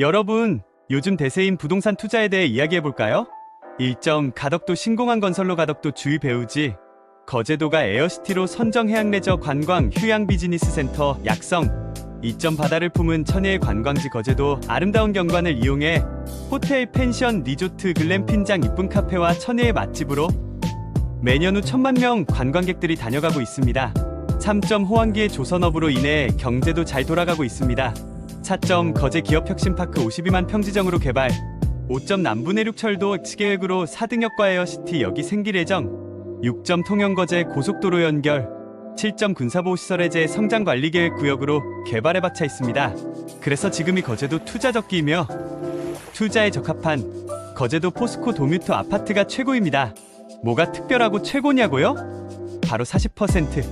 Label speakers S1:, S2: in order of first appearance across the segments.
S1: 여러분, 요즘 대세인 부동산 투자에 대해 이야기해 볼까요? 일정 가덕도 신공항 건설로 가덕도 주위 배우지 거제도가 에어시티로 선정 해양 레저 관광 휴양 비즈니스 센터 약성 이점 바다를 품은 천혜의 관광지 거제도 아름다운 경관을 이용해 호텔, 펜션, 리조트, 글램핀장 이쁜 카페와 천혜의 맛집으로 매년 후 천만 명 관광객들이 다녀가고 있습니다. 3점 호황기의 조선업으로 인해 경제도 잘 돌아가고 있습니다. 4점 거제 기업혁신파크 52만 평지정으로 개발 5점 남부내륙철도 계획으로 4등역과 에어시티 여기 생길 예정 6점 통영거제 고속도로 연결 7점 군사보호시설 해제 성장관리계획 구역으로 개발에 박차 있습니다. 그래서 지금이 거제도 투자 적기이며 투자에 적합한 거제도 포스코 도뮤터 아파트가 최고입니다. 뭐가 특별하고 최고냐고요? 바로 40%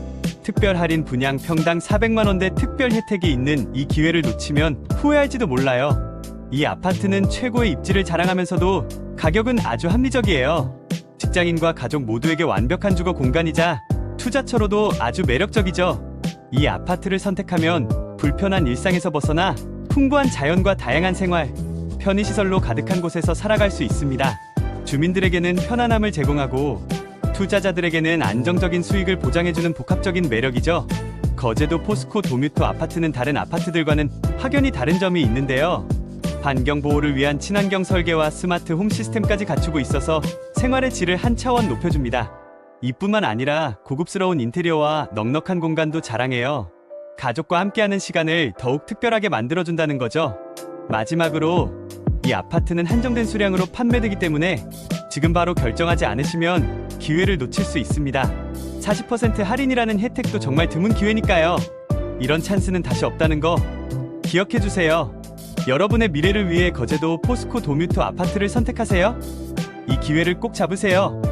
S1: 특별 할인 분양 평당 400만 원대 특별 혜택이 있는 이 기회를 놓치면 후회할지도 몰라요. 이 아파트는 최고의 입지를 자랑하면서도 가격은 아주 합리적이에요. 직장인과 가족 모두에게 완벽한 주거 공간이자 투자처로도 아주 매력적이죠. 이 아파트를 선택하면 불편한 일상에서 벗어나 풍부한 자연과 다양한 생활, 편의시설로 가득한 곳에서 살아갈 수 있습니다. 주민들에게는 편안함을 제공하고 투자자들에게는 안정적인 수익을 보장해주는 복합적인 매력이죠. 거제도 포스코 도뮤토 아파트는 다른 아파트들과는 확연히 다른 점이 있는데요. 환경 보호를 위한 친환경 설계와 스마트 홈 시스템까지 갖추고 있어서 생활의 질을 한 차원 높여줍니다. 이뿐만 아니라 고급스러운 인테리어와 넉넉한 공간도 자랑해요. 가족과 함께하는 시간을 더욱 특별하게 만들어준다는 거죠. 마지막으로 이 아파트는 한정된 수량으로 판매되기 때문에 지금 바로 결정하지 않으시면 기회를 놓칠 수 있습니다. 40% 할인이라는 혜택도 정말 드문 기회니까요. 이런 찬스는 다시 없다는 거 기억해 주세요. 여러분의 미래를 위해 거제도 포스코 도뮤토 아파트를 선택하세요. 이 기회를 꼭 잡으세요.